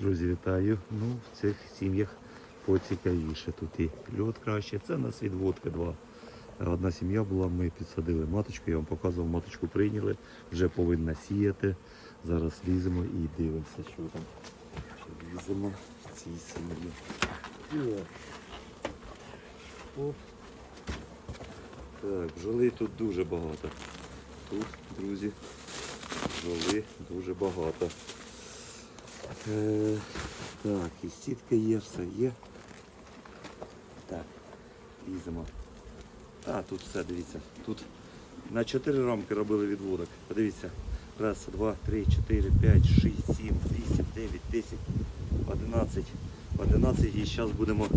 Друзі, вітаю. Ну, в цих сім'ях поцікавіше. Тут і льот краще. Це у нас відводка два. Одна сім'я була, ми підсадили маточку, я вам показував, маточку прийняли, вже повинна сіяти. Зараз ліземо і дивимося, що там. Ліземо в цій сім'ї. О. Так, бджоли тут дуже багато. Тут, друзі, бджоли дуже багато. Е, так, і сітка є, все є. Так, ліземо. А, тут все, дивіться. Тут на 4 рамки робили відводок. Подивіться. Раз, два, три, чотири, п'ять, шість, сім, вісім, дев'ять, десять, одинадцять. Одинадцять і зараз будемо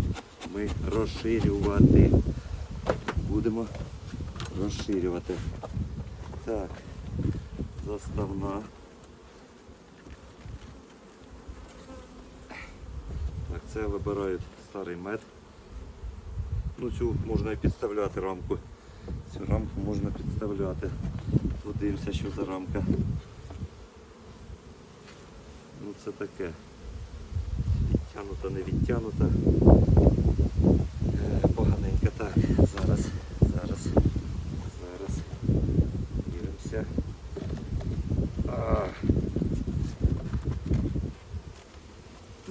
ми розширювати. Будемо розширювати. Так, заставна. Це вибирають старий мед. Ну цю можна і підставляти рамку. Цю рамку можна підставляти. Подивимося, що за рамка. Ну це таке. Відтянута, не відтягнута. Поганенька Поганенько. Так, зараз, зараз. Дивимося. А.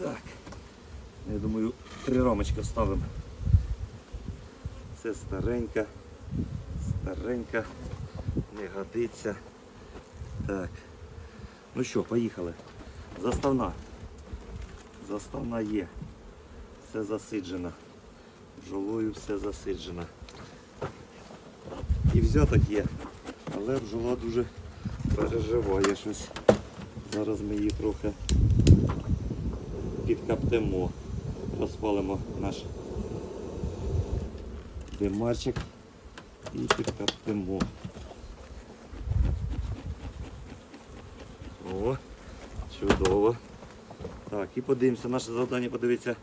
Так. Я думаю, три рамочки вставимо. Це старенька, старенька, не годиться. Так. Ну що, поїхали. Заставна. Заставна є. Все засиджено. Бджолою все засиджено. І взяток є. Але бджола дуже переживає щось. Зараз ми її трохи підкаптемо. Розпалимо наш димарчик і підкаптимо. О, чудово. Так, і подивимося, наше завдання подивитися,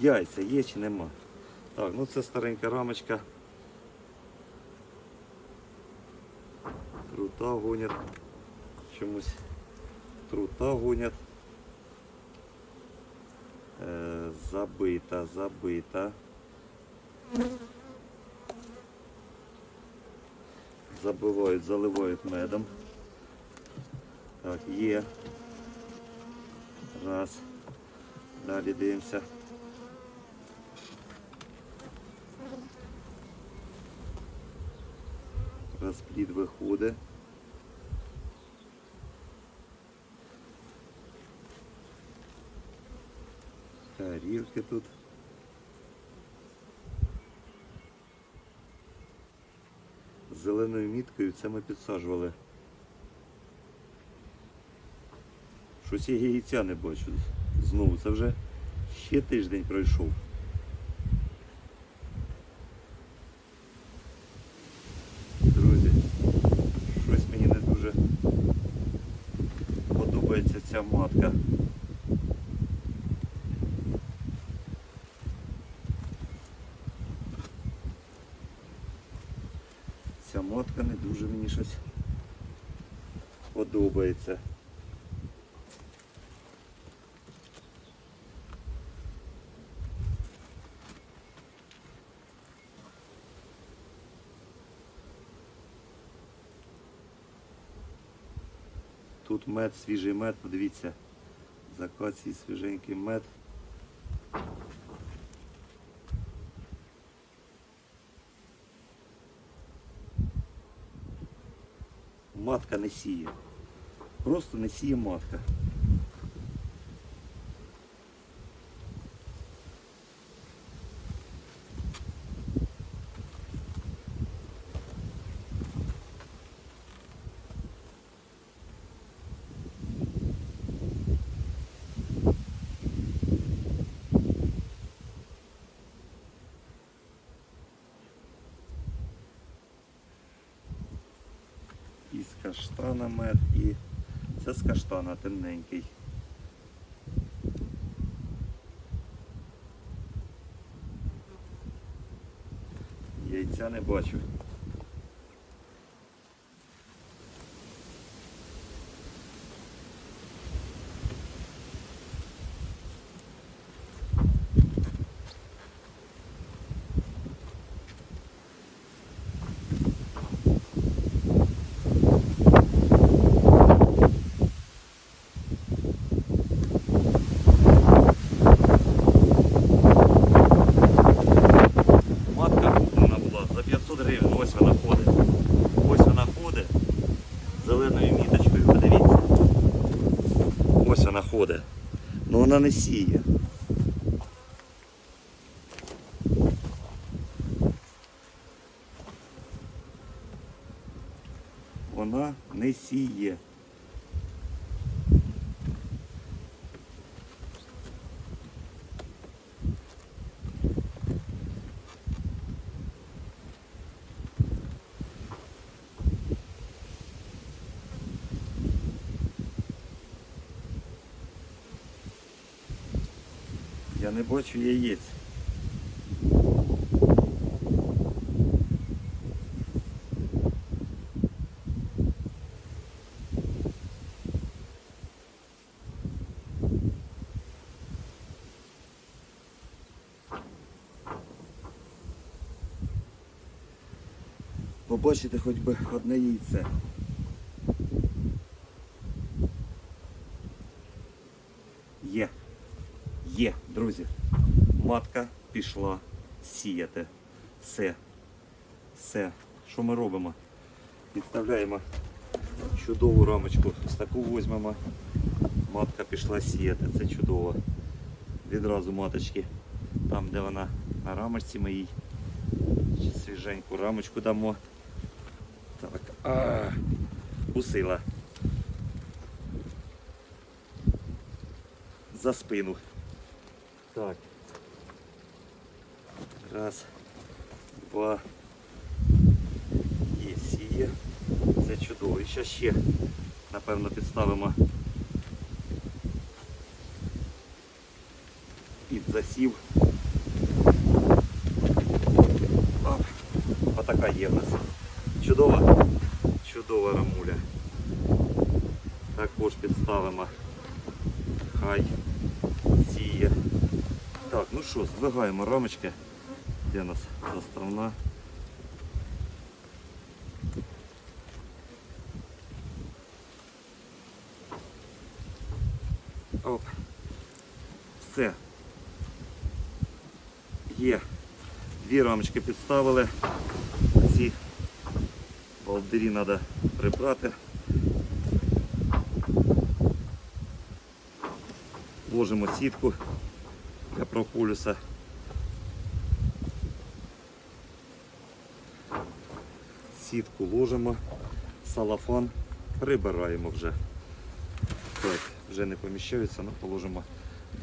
яйця є чи нема. Так, ну це старенька рамочка. Трута гонять. Чомусь трута гонять. Забита, забита. Забивають, заливають медом. Так, є. Раз. Далі дивимося. Розплід виходить. Тарілки тут. З зеленою міткою це ми підсаджували. Щось я яйця не бачу. Знову це вже ще тиждень пройшов. Друзі, щось мені не дуже подобається ця матка. Матка не дуже мені щось подобається. Тут мед, свіжий мед, подивіться. З свіженький мед. Матка не. Просто не матка. І з каштана мед, і це з каштана темненький. Яйця не бачу. Але вона не сіє. Вона не сіє. Я не бачу яєць. Побачите хоч би одне яйце. Є. Є, друзі. Матка пішла сіяти. Все. Все. Що ми робимо? Підставляємо чудову рамочку. Ось таку візьмемо. Матка пішла сіяти. Це чудово. Відразу маточки. Там, де вона на рамочці моїй. Свіженьку рамочку дамо. Так. А, усила. За спину. Так. Раз, два. Є, сіє. Це чудово. І ще ще, напевно, підставимо під засів. Оп. Отака є в нас. Чудова, чудова рамуля. Також підставимо. Хай. Так, ну що, здвигаємо рамочки. Де у нас заставна? Оп. Все. Є. Дві рамочки підставили. Ці балдирі треба прибрати. Ложимо сітку для прополюса. Сітку ложимо, салафан прибираємо вже. Так, вже не поміщаються, але положимо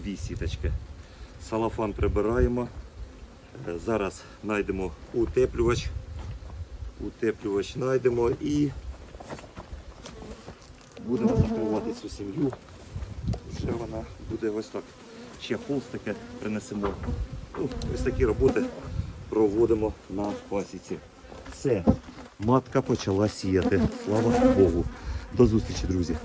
дві сіточки. Салафан прибираємо. Е, Зараз знайдемо утеплювач. Утеплювач знайдемо і будемо закривати цю сім'ю. Вже вона буде ось так. Ще холстики принесемо. Ну, ось такі роботи проводимо на пасіці. Все, матка почала сіяти. Слава Богу. До зустрічі, друзі.